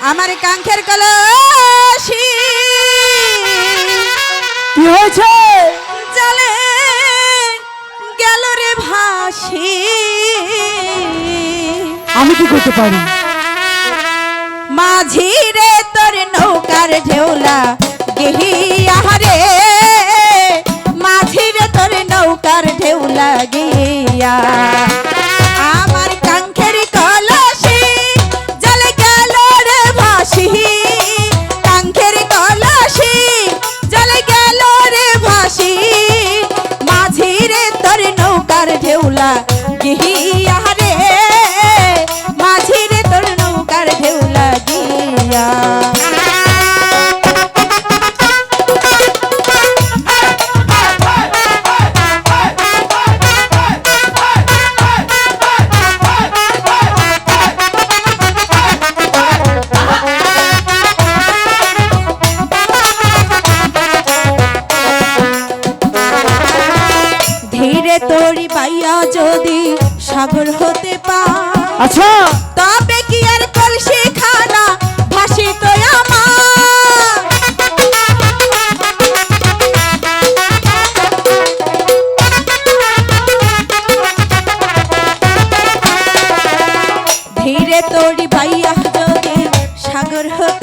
আমার কাঙ্ক্ষের কলসি। কি হয়েছে? চলে গেল রে ভাসি। আমি কি করতে পারি? মাঝি রে তোর নৌকার ঢেউলা ঢেউলা গিয়া রে মাঝি রে তোর নৌকার ঢেউলা গিয়া। ধীরে তোরি পাইয়া যদি সাগর হতে পা আচ্ছা। তবে কি আর কলসি খানা ভাসিত আমার? ধীরে তোরি পাইয়া যদি সাগর হতে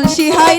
কলসি হয়